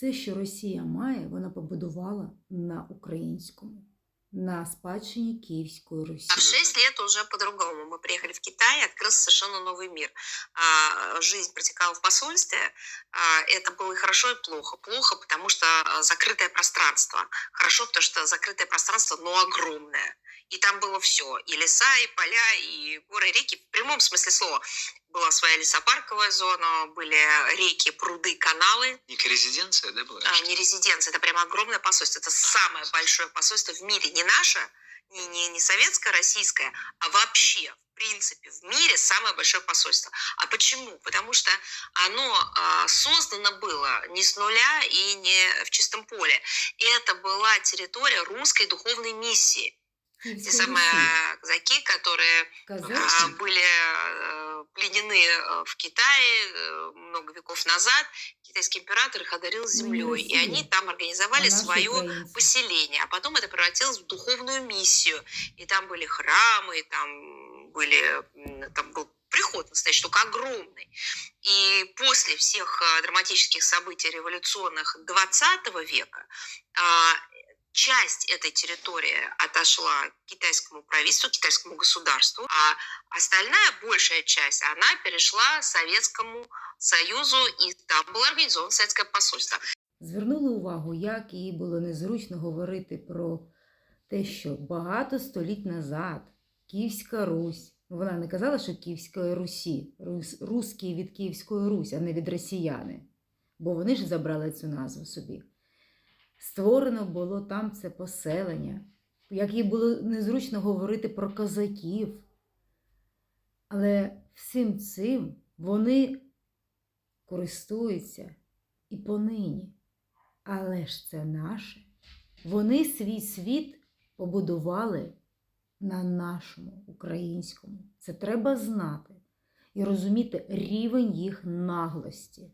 Все, що Росія має, вона побудувала на українському, на спадщині Київської Русі. А в 6 лет уже по-другому. Мы приехали в Китай, открылся совершенно новый мир. А, жизнь протекала в посольстве. А, это было и хорошо, и плохо. Плохо, потому что а, закрытое пространство. Хорошо, потому что закрытое пространство, но огромное. И там было все. И леса, и поля, и горы, и реки. В прямом смысле слова. Была своя лесопарковая зона, были реки, пруды, каналы. Некая резиденция, да, была? А, не резиденция, это прям огромное посольство. Это самое большое посольство в мире. Не наше, не, не, не советское, российское, а вообще, в принципе, в мире самое большое посольство. А почему? Потому что оно а, создано было не с нуля и не в чистом поле. Это была территория русской духовной миссии. Те Київської самые Русі. казаки, которые Казахи. а, были э, пленены э, в Китае э, много веков назад. Китайский император их одарил землей. И Россия, они там организовали а наші свое українці. поселение. А потом это превратилось в духовную миссию. И там были храмы, и там были, м, там был приход настоящий, только огромный. И после всех э, драматических событий революционных 20 века а, часть этой территории отошла китайскому правительству, китайскому государству, а остальная большая часть, она перешла Советскому Союзу, и там было организовано советское посольство. Звернули увагу, як їй було незручно говорити про те, що багато століть назад Київська Русь, вона не казала, що Київської Русі, Рус, русські від Київської Русь, а не від росіяни, бо вони ж забрали цю назву собі. Створено було там це поселення, як їй було незручно говорити про козаків. Але всім цим вони користуються і понині. Але ж це наше. Вони свій світ побудували на нашому українському. Це треба знати і розуміти рівень їх наглості.